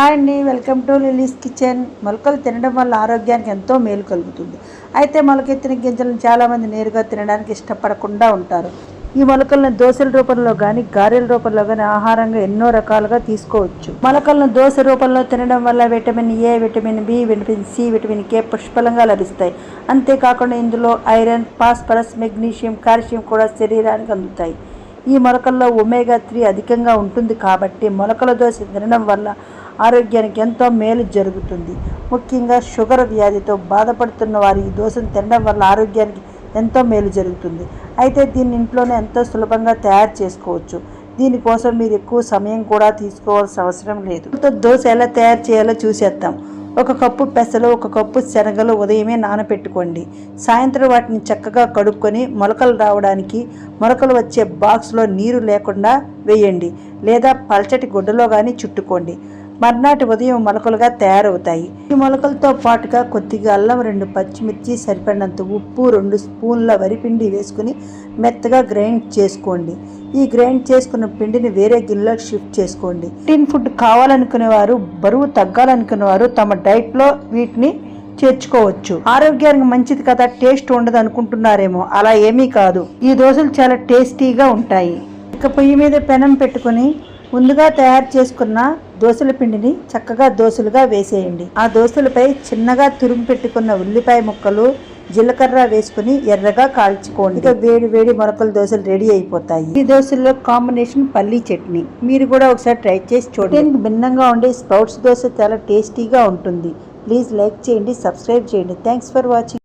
Hi అండి welcome to lilies kitchen. మొలకలు తినడం వల్ల ఆరోగ్యానికి ఎంతో మేలు కలుగుతుంది. అయితే మొలకెత్తిన గింజలను చాలామంది నేరుగా తినడానికి ఇష్టపడకుండా ఉంటారు. ఈ మొలకలను దోశల రూపంలో కానీ గారెల రూపంలో కానీ ఆహారంగా ఎన్నో రకాలుగా తీసుకోవచ్చు. మొలకలను దోశ రూపంలో తినడం వల్ల vitamin A vitamin B vitamin C vitamin K పుష్కలంగా లభిస్తాయి. అంతేకాకుండా ఇందులో ఐరన్ ఫాస్ఫరస్ మెగ్నీషియం కాల్షియం కూడా శరీరానికి అందుతాయి. ఈ మొలకల్లో ఒమేగా త్రీ అధికంగా ఉంటుంది కాబట్టి మొలకల దోశ తినడం వల్ల ఆరోగ్యానికి ఎంతో మేలు జరుగుతుంది. ముఖ్యంగా షుగర్ వ్యాధితో బాధపడుతున్న వారు ఈ దోశను తినడం వల్ల ఆరోగ్యానికి ఎంతో మేలు జరుగుతుంది. అయితే దీన్ని ఇంట్లోనే ఎంతో సులభంగా తయారు చేసుకోవచ్చు. దీనికోసం మీరు ఎక్కువ సమయం కూడా తీసుకోవాల్సిన అవసరం లేదు. దోశ ఎలా తయారు చేయాలో చూసేద్దాం. ఒక కప్పు పెసలు ఒక కప్పు శనగలు ఉదయమే నానబెట్టుకోండి సాయంత్రం వాటిని చక్కగా కడుక్కొని మొలకలు రావడానికి మొలకలు వచ్చే బాక్స్లో నీరు లేకుండా వేయండి. లేదా పల్చటి గుడ్డలో కానీ చుట్టుకోండి. మర్నాటి ఉదయం మొలకలుగా తయారవుతాయి. ఈ మొలకలతో పాటుగా కొద్దిగా అల్లం రెండు పచ్చిమిర్చి సరిపడినంత ఉప్పు రెండు స్పూన్ల వరిపిండి వేసుకుని మెత్తగా గ్రైండ్ చేసుకోండి. ఈ గ్రైండ్ చేసుకున్న పిండిని వేరే గిన్నెలోకి షిఫ్ట్ చేసుకోండి. ప్రోటీన్ ఫుడ్ కావాలనుకునే వారు బరువు తగ్గాలనుకునే వారు తమ డైట్లో వీటిని చేర్చుకోవచ్చు. ఆరోగ్యానికి మంచిది కదా టేస్ట్ ఉండదు అనుకుంటున్నారేమో అలా ఏమీ కాదు. ఈ దోశలు చాలా టేస్టీగా ఉంటాయి. ఇక పొయ్యి మీద పెనం పెట్టుకుని ముందుగా తయారు చేసుకున్న దోశల పిండిని చక్కగా దోశలుగా వేసేయండి. ఆ దోశలపై చిన్నగా తురుము పెట్టుకున్న ఉల్లిపాయ ముక్కలు జీలకర్ర వేసుకుని ఎర్రగా కాల్చుకోండి. ఇక వేడి వేడి మొలకల దోశలు రెడీ అయిపోతాయి. ఈ దోశల్లో కాంబినేషన్ పల్లీ చట్నీ. మీరు కూడా ఒకసారి ట్రై చేసి చూడండి. భిన్నంగా ఉండే స్ప్రౌట్స్ దోశ చాలా టేస్టీగా ఉంటుంది. ప్లీజ్ లైక్ చేయండి సబ్స్క్రైబ్ చేయండి. Thanks for watching.